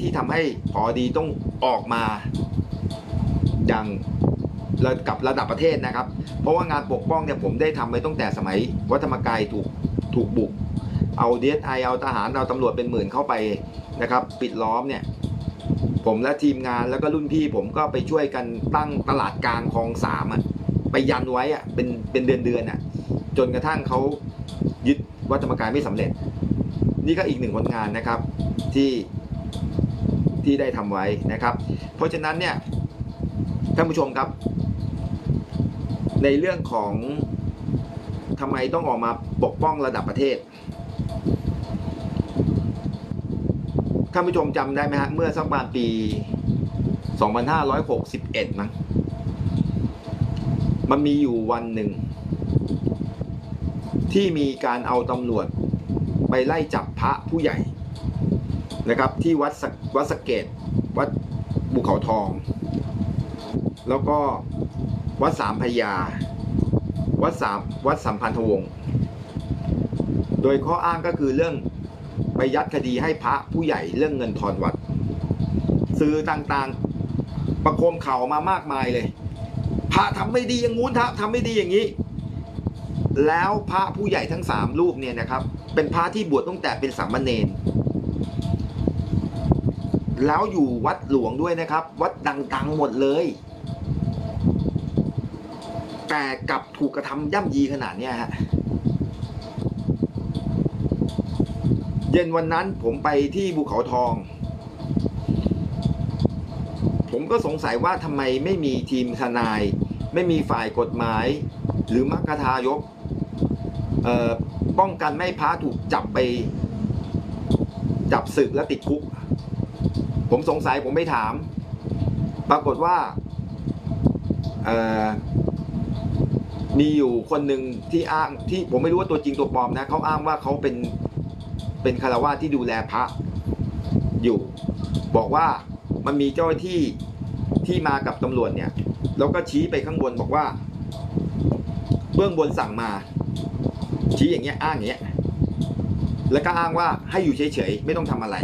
ที่ทำให้พอดีต้องออกมาอย่างระกับระดับประเทศนะครับ เพราะว่างานปกป้องเนี่ยผมได้ทำไว้ตั้งแต่สมัยวัดธรรมกายถูกถูกบุก เอาเดสไอเอาทหารเอาตำรวจเป็นหมื่นเข้าไปนะครับ ปิดล้อมเนี่ย ผมและทีมงานแล้วก็รุ่นพี่ผมก็ไปช่วยกันตั้งตลาดกลางคลองสามอะไปยันไว้อะเป็นเป็นเดือนเดือนๆอะจนกระทั่งเขายึดวัดธรรมกายไม่สำเร็จ นี่ก็อีกหนึ่งผลงานนะครับที่ ที่ได้ทำไว้นะครับ เพราะฉะนั้นเนี่ยท่านผู้ชมครับ ในเรื่องของทำไมต้องออกมาปกป้องระดับประเทศท่านผู้ชมจำได้ไหมฮะเมื่อสักประมาณปี 2561มั้งมันมีอยู่วันหนึ่ง ที่มีการเอาตำรวจไปไล่จับพระผู้ใหญ่ นะครับ ที่วัดสวัดสะเกตวัดบุเขาทอง แล้วก็วัดสามพยา วัดสามวัดสัมพันธวงศ์โดยข้ออ้างก็คือเรื่องไปยัดคดีให้พระผู้ใหญ่เรื่องเงินทอนวัด สื่อต่างๆ ประโคมข่าวมามากมายเลย พระทำไม่ดีอย่างงู้นพระทำไม่ดีอย่างนี้ แล้วพระผู้ใหญ่ทั้งสามรูปเนี่ยนะครับ เป็นพระที่บวชตั้งแต่เป็นสามเณร แล้วอยู่วัดหลวงด้วยนะครับ วัดดังๆหมดเลย แต่กลับถูกกระทำย่ำยีขนาดเนี้ยฮะเย็นวันนั้นผมไปที่ภูเขาทอง ผมก็สงสัยว่าทำไมไม่มีทีมทนาย ไม่มีฝ่ายกฎหมาย หรือมัคคทายกป้องกันไม่ให้พระถูกจับไป จับศึกและติดคุก ผมสงสัยผมไม่ถาม ปรากฏว่ามีอยู่คนหนึ่งที่อ้างที่ผมไม่รู้ว่าตัวจริงตัวปลอมนะเขาอ้างว่าเขาเป็นเป็นคารวะที่ดูแลพระอยู่ บอกว่ามันมีเจ้าหน้าที่ที่มากับตำรวจเนี่ย แล้วก็ชี้ไปข้างบนบอกว่า เบื้องบนสั่งมา ชี้อย่างเงี้ยอ้างอย่างเงี้ยแล้วก็อ้างว่าให้อยู่เฉยๆไม่ต้องทำอะไร